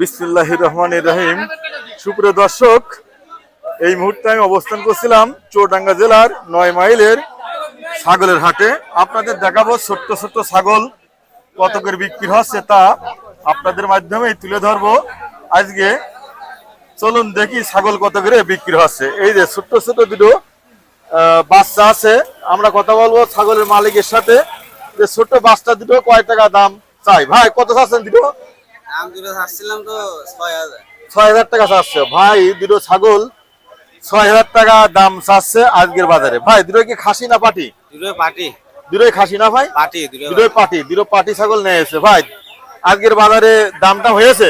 বিসমুল্লাহ রহমান রহিম। সুপ্রিয় দর্শক, এই মুহূর্তে আমি অবস্থান করছিলাম চৌডাঙ্গা জেলার নয় মাইলের ছাগলের হাটে। আপনাদের দেখাবো ছোট্ট ছোট্ট ছাগল কত করে বিক্রি হচ্ছে তা আপনাদের মাধ্যমেই তুলে ধরবো। আজকে চলুন দেখি ছাগল কত করে বিক্রি হচ্ছে। এই যে ছোট্ট ছোট দুটো বাচ্চা আছে। আমরা কথা বলব ছাগলের মালিকের সাথে যে ছোট্ট বাচ্চা দুটো কয় টাকা দাম চাই? ভাই, কত চাচ্ছেন দুটো? ছয় হাজার। টাকা চাচ্ছে ভাই দুটো ছাগল ছয় হাজার টাকা দাম চাচ্ছে আজকের বাজারে। ভাই দুটো কি খাসি না পাটি? দুটো পাটি। দুটোই খাসি না ভাই? পাটি দুটোই পাটি। দুটো পাটি ছাগল নিয়ে এসে ভাই আজকের বাজারে দামটা হয়েছে?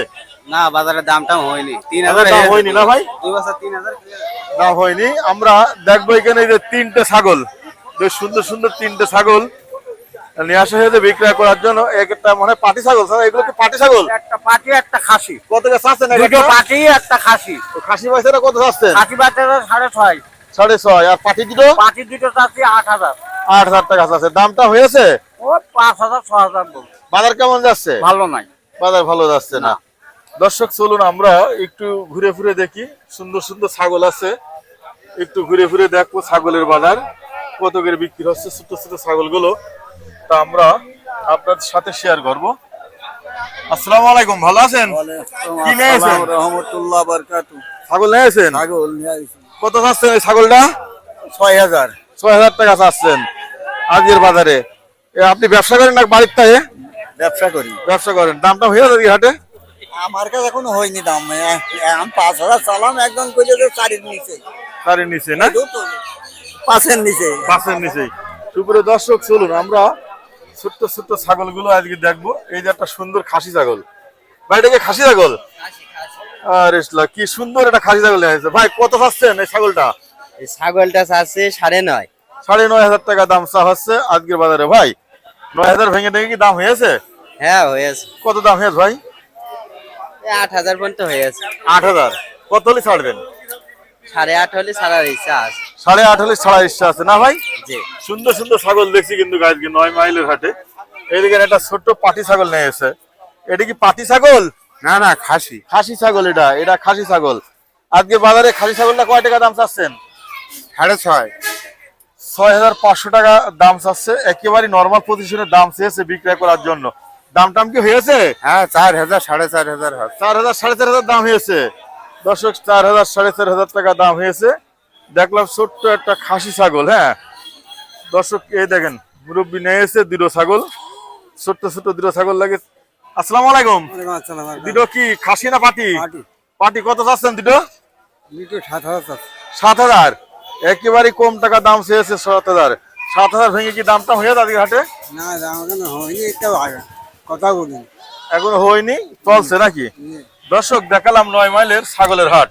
না বাজারের দামটা হয়নি। তিন হাজার হয়নি না ভাই? দুই বছর তিন হাজার দাম হয়নি। আমরা দেখব এখানে এই যে তিনটে ছাগল। বেশ সুন্দর সুন্দর তিনটে ছাগল। নিয়ে আসা হয়েছে বিক্রয় করার জন্য। এক একটা মানে পাটি ছাগল স্যার এগুলো কি পাটি ছাগল? একটা পাটি একটা খাসি। কত চাচ্ছেন দুটো? পাটি একটা খাসি। খাসি পয়সাটা কত চাচ্ছেন? খাসি বাচ্চাটা সাড়ে ছয়। সাড়ে ছয়। আর পাটি দুটো? পাটি দুটো চাচ্ছি আট হাজার। আট হাজার টাকা আছে দামটা হয়েছে? ও পাঁচ হাজার ছ হাজার বাজার কেমন যাচ্ছে? ভালো নাই। বাজার ভালো যাচ্ছে না। দর্শক চলুন আমরা একটু ঘুরে ঘুরে দেখি। সুন্দর সুন্দর ছাগল আছে। একটু ঘুরে ঘুরে দেখব ছাগলের বাজার। কত করে বিক্রি হচ্ছে? ছোট ছোট ছাগলগুলো। তা আমরা আপনাদের সাথে শেয়ার করব। আসসালামু আলাইকুম ভালো আছেন? কি নিয়েছেন রহমতুল্লাহ বরকাতু। ছাগল নিয়েছেন ছাগল। কত চাচ্ছেন এই ছাগলটা? ছয় হাজার। ছয় হাজার টাকা চাচ্ছেন আজকের বাজারে। এ, আপনি ব্যবসা করেন না বাড়ির থেকে ব্যবসা করি। ব্যবসা করেন। দামটা হয়ে যাবে হাটে? আমার কাছে এখনও হয়নি দাম। আমি পাঁচ হাজার চালাম একদম করে চারির নিচে। তার নিচে না? পাঁচের নিচে। বাসের নিচেই সুপ্রিয় দর্শক চলুন আমরা ছোট্ট ছোট্ট ছাগলগুলো আজকে দেখব। এই যে একটা সুন্দর খাসি ছাগল। ভাই এটা কি খাসি ছাগল? আরে কি সুন্দর একটা খাসি ছাগল আসছে। ভাই কত চাচ্ছেন এই ছাগলটা? এই ছাগলটা চাচ্ছে সাড়ে নয়। সাড়ে নয় হাজার টাকা দাম চা হচ্ছে আজকের বাজারে। ভাই নয় হাজার ভেঙে ভেঙে কি দাম হয়েছে? হ্যাঁ হয়েছে। কত দাম হয়েছে ভাই? আট হাজার পর্যন্ত হয়েছে। আট হাজার। কত হলে ছাড়বেন? সাড়ে আট হলে ছাড়ার ইচ্ছা আছে সাড়ে আট হলে ছাড়া ইচ্ছা আছে না ভাই? সুন্দর সুন্দর ছাগল দেখছি কিন্তু আজকে নয় মাইলের হাটে। এদিকে একটা ছোট্ট পাটি ছাগল নিয়ে এসে। এটা কি পাটি ছাগল? না না খাসি। খাসি ছাগল এটা এটা খাসি ছাগল। আজকে বাজারে খাসি ছাগলটা কয় টাকা দাম চাচ্ছেন? সাড়ে ছয়। ছয় হাজার পাঁচশো টাকা দাম চাচ্ছে একেবারে নর্মাল পজিশনের দাম চেয়েছে বিক্রয় করার জন্য। দাম টাম কি হয়েছে? হ্যাঁ চার হাজার সাড়ে চার হাজার চার হাজার সাড়ে চার হাজার দাম হয়েছে। দর্শক চার হাজার সাড়ে চার হাজার টাকা দাম হয়েছে। দেখলাম ছোট্ট একটা খাসি ছাগল হ্যাঁ? দর্শক এই দেখেন মুরব্বী নিয়ে এসে দুটো ছাগল ছোট্ট ছোট্ট দুটো ছাগল লাগে। আসসালাম আলাইকুম। দুটো কি খাসি না পাটি? পাটি। কত চাচ্ছেন দুটো সাত হাজার একেবারে কম টাকা দাম চেয়েছে সাত হাজার। সাত হাজার ভেঙে কি দামটা হয়ে যাবে ঘাটে না দাম কেন হয়নি একটা কথা এখনও হয়নি চলছে নাকি? দর্শক দেখালাম নয় মাইলের ছাগলের হাট।